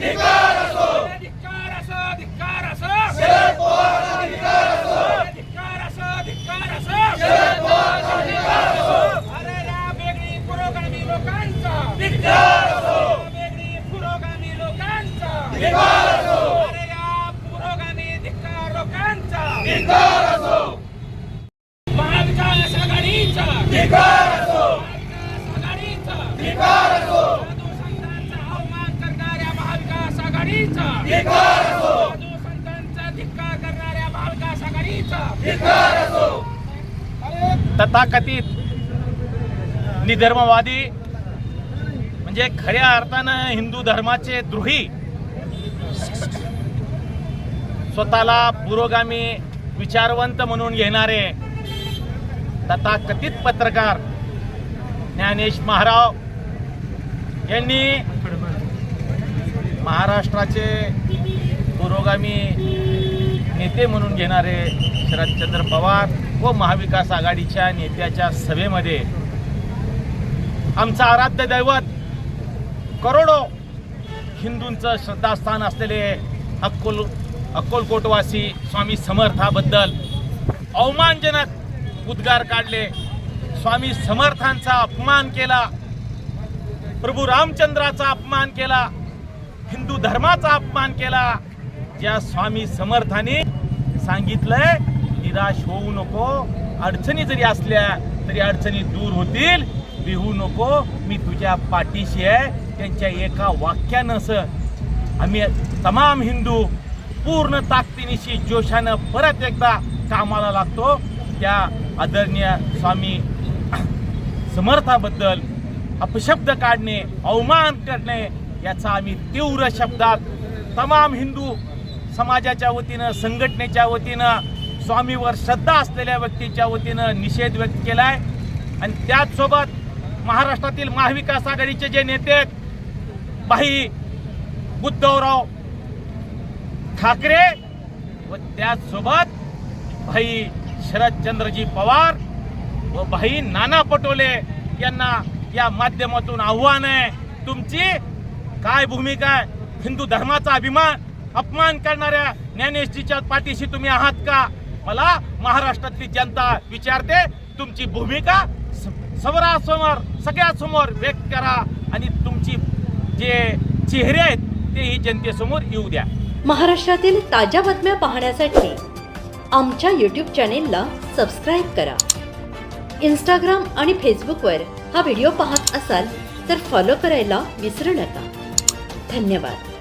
धिक्कार असो. धिक्कार असो धिक्कार असो शरद पवारांना धिक्कार असो धिक्कार असो धिक्कार असो शरद पवारांना धिक्कार असो अरे या वेगळी पुरोगामी लोकांचा धिक्कार असो वेगळी पुरोगामी लोकांचा धिक्कार असो अरे या पुरोगामी धिक्कार लोकांचा धिक्कार असो महाविकास आघाडीचा धिक्कार असो महाविकास आघाडीचा धिक्कार असो साधू संतांचा अवमान करणाऱ्या महाविकास आघाडीचा धिक्कार असो साधू संतांचा धिक्कार करणाऱ्या महाविकास आघाडीचा धिक्कार असो तथाकथित निधर्मवादी म्हणजे खऱ्या अर्थानं हिंदू धर्माचे द्रोही स्वतःला पुरोगामी विचारवंत म्हणून घेणारे तथाकथित पत्रकार ज्ञानेश महाराव यांनी महाराष्ट्राचे पुरोगामी नेते म्हणून घेणारे शरदचंद्र पवार व महाविकास आघाडीच्या नेत्याच्या सभेमध्ये आमचं आराध्य दैवत करोडो हिंदूंचं श्रद्धास्थान असलेले अक्कोल अक्कोलकोटवासी स्वामी समर्थाबद्दल अवमानजनक उद्गार काढले. स्वामी समर्थांचा अपमान केला. प्रभू रामचंद्राचा अपमान केला. हिंदू धर्माचा अपमान केला. ज्या स्वामी समर्थाने सांगितलंय निराश होऊ नको अडचणी जरी असल्या तरी अडचणी दूर होतील. बिहू नको मी तुझ्या पाठीशी आहे. त्यांच्या एका वाक्यानं स आम्ही तमाम हिंदू पूर्ण ताकदीनिशी जोशानं परत एकदा कामाला लागतो. त्या आदरणीय स्वामी समर्थाबद्दल अपशब्द काढणे अवमान करणे याचा आम्ही तीव्र शब्दात तमाम हिंदू समाजाच्या वतीनं संघटनेच्या वतीनं स्वामीवर श्रद्धा असलेल्या व्यक्तीच्या वतीनं निषेध व्यक्त केला आहे आणि त्याचसोबत महाराष्ट्रातील महाविकास आघाडीचे जे नेते आहेत भाई उद्धवराव ठाकरे व त्याचसोबत भाई शरदचंद्रजी पवार व भाई नाना पटोले यांना या माध्यमातून आव्हान आहे. तुमची काय भूमिका आहे? हिंदू धर्माचा अभिमान अपमान करणाऱ्या ज्ञानेशजीच्या पाठीशी तुम्ही आहात का? मला महाराष्ट्रातली जनता विचारते तुमची भूमिका स- समोरासमोर सगळ्यासमोर व्यक्त करा आणि तुमची जे चेहरे आहेत तेही जनतेसमोर येऊ द्या. महाराष्ट्रातील ताज्या बातम्या पाहण्यासाठी आमच्या यूट्यूब चॅनेलला सबस्क्राईब करा. इंस्टाग्राम आणि फेसबुकवर हा व्हिडिओ पाहत असाल तर फॉलो करायला विसरू नका. धन्यवाद.